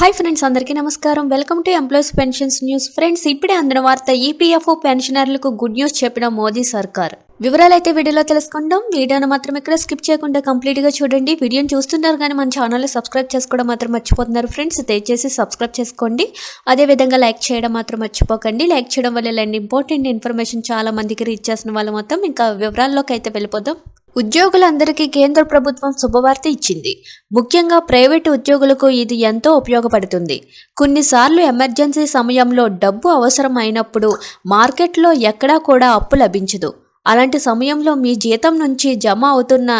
Hi friends అందరికీ నమస్కారం. Welcome to employees pensions news friends ఇప్పుడే అందిన వార్త ఈపీఎఫ్ఓ పెన్షనర్లకు గుడ్ న్యూస్ చెప్పిన మోదీ సర్కార్. వివరాలు అయితే వీడియోలో తెలుసుకుందాం. వీడియోను మాత్రం ఇక్కడ స్కిప్ చేయకుండా కంప్లీట్గా చూడండి. వీడియోని చూస్తున్నారు కానీ మన ఛానల్ని సబ్స్క్రైబ్ చేసుకోవడం మాత్రం మర్చిపోతున్నారు ఫ్రెండ్స్ దయచేసి సబ్స్క్రైబ్ చేసుకోండి. అదేవిధంగా లైక్ చేయడం మాత్రం మర్చిపోకండి. లైక్ చేయడం వల్ల ఇలాంటి ఇంపార్టెంట్ ఇన్ఫర్మేషన్ చాలా మందికి రీచ్ చేసిన వాళ్ళు మొత్తం. ఇంకా వివరాల్లోకి అయితే వెళ్ళిపోదాం. ఉద్యోగులందరికీ కేంద్ర ప్రభుత్వం శుభవార్త ఇచ్చింది. ముఖ్యంగా ప్రైవేటు ఉద్యోగులకు ఇది ఎంతో ఉపయోగపడుతుంది. కొన్నిసార్లు ఎమర్జెన్సీ సమయంలో డబ్బు అవసరం అయినప్పుడు మార్కెట్లో ఎక్కడా కూడా అప్పు లభించదు. అలాంటి సమయంలో మీ జీతం నుంచి జమ అవుతున్న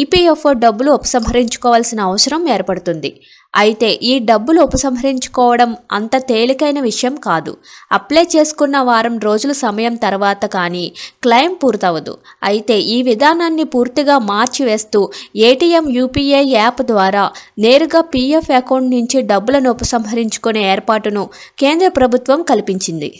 ఈపీఎఫ్ఓ డబ్బులు ఉపసంహరించుకోవాల్సిన అవసరం ఏర్పడుతుంది. అయితే ఈ డబ్బులు ఉపసంహరించుకోవడం అంత తేలికైన విషయం కాదు. అప్లై చేసుకున్న వారం రోజుల సమయం తర్వాత కానీ క్లెయిమ్ పూర్తవదు. అయితే ఈ విధానాన్ని పూర్తిగా మార్చివేస్తూ ఏటీఎం యూపీఐ యాప్ ద్వారా నేరుగా పీఎఫ్ అకౌంట్ నుంచి డబ్బులను ఉపసంహరించుకునే ఏర్పాటును కేంద్ర ప్రభుత్వం కల్పించింది.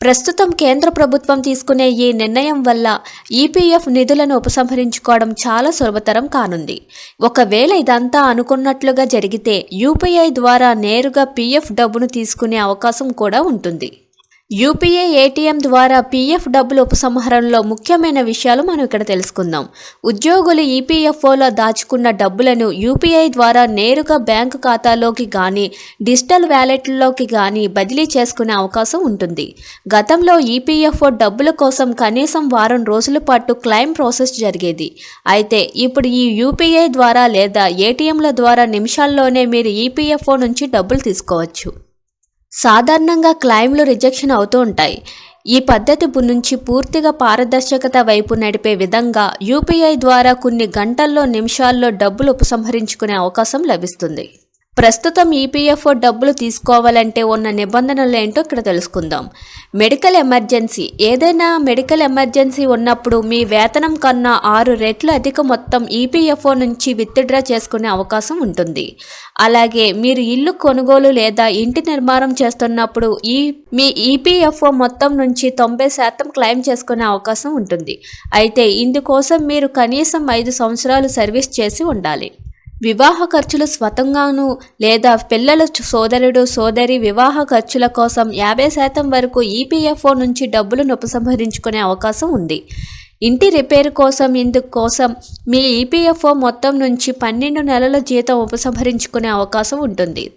ప్రస్తుతం కేంద్ర ప్రభుత్వం తీసుకునే ఈ నిర్ణయం వల్ల ఈపీఎఫ్ నిధులను ఉపసంహరించుకోవడం చాలా సులభతరం కానుంది. ఒకవేళ ఇదంతా అనుకున్నట్లుగా జరిగితే యూపీఐ ద్వారా నేరుగా పీఎఫ్ డబ్బును తీసుకునే అవకాశం కూడా ఉంటుంది. యూపీఐ ఏటీఎం ద్వారా పీఎఫ్ డబ్బుల ఉపసంహరణలో ముఖ్యమైన విషయాలు మనం ఇక్కడ తెలుసుకుందాం. ఉద్యోగులు ఈపీఎఫ్ఓలో దాచుకున్న డబ్బులను యూపీఐ ద్వారా నేరుగా బ్యాంకు ఖాతాలోకి కానీ డిజిటల్ వ్యాలెట్లలోకి కానీ బదిలీ చేసుకునే అవకాశం ఉంటుంది. గతంలో ఈపీఎఫ్ఓ డబ్బుల కోసం కనీసం వారం రోజుల పాటు క్లెయిమ్ ప్రాసెస్ జరిగేది. అయితే ఇప్పుడు ఈ యూపీఐ ద్వారా లేదా ఏటీఎంల ద్వారా నిమిషాల్లోనే మీరు ఈపీఎఫ్ఓ నుంచి డబ్బులు తీసుకోవచ్చు. సాధారణంగా క్లైమ్లు రిజెక్షన్ అవుతూ ఉంటాయి. ఈ పద్ధతి నుంచి పూర్తిగా పారదర్శకత వైపు నడిపే విధంగా యూపీఐ ద్వారా కొన్ని గంటల్లో నిమిషాల్లో డబ్బులు ఉపసంహరించుకునే అవకాశం లభిస్తుంది. ప్రస్తుతం ఈపీఎఫ్ఓ డబ్బులు తీసుకోవాలంటే ఉన్న నిబంధనలు ఏంటో ఇక్కడ తెలుసుకుందాం. Medical emergency. ఏదైనా మెడికల్ ఎమర్జెన్సీ ఉన్నప్పుడు మీ వేతనం కన్నా ఆరు రెట్లు అధిక మొత్తం ఈపీఎఫ్ఓ నుంచి విత్డ్రా చేసుకునే అవకాశం ఉంటుంది. అలాగే మీరు ఇల్లు కొనుగోలు లేదా ఇంటి నిర్మాణం చేస్తున్నప్పుడు ఈ మీ ఈపీఎఫ్ఓ మొత్తం నుంచి తొంభై శాతం క్లెయిమ్ చేసుకునే అవకాశం ఉంటుంది. అయితే ఇందుకోసం మీరు కనీసం ఐదు సంవత్సరాలు సర్వీస్ చేసి ఉండాలి. వివాహ ఖర్చులు స్వతంగాను లేదా పిల్లల సోదరుడు సోదరి వివాహ ఖర్చుల కోసం యాభై శాతం వరకు ఈపీఎఫ్ఓ నుంచి డబ్బులను ఉపసంహరించుకునే అవకాశం ఉంది. ఇంటి రిపేరు కోసం ఇందుకు కోసం మీ ఈపీఎఫ్ఓ మొత్తం నుంచి పన్నెండు నెలల జీతం ఉపసంహరించుకునే అవకాశం ఉంటుంది.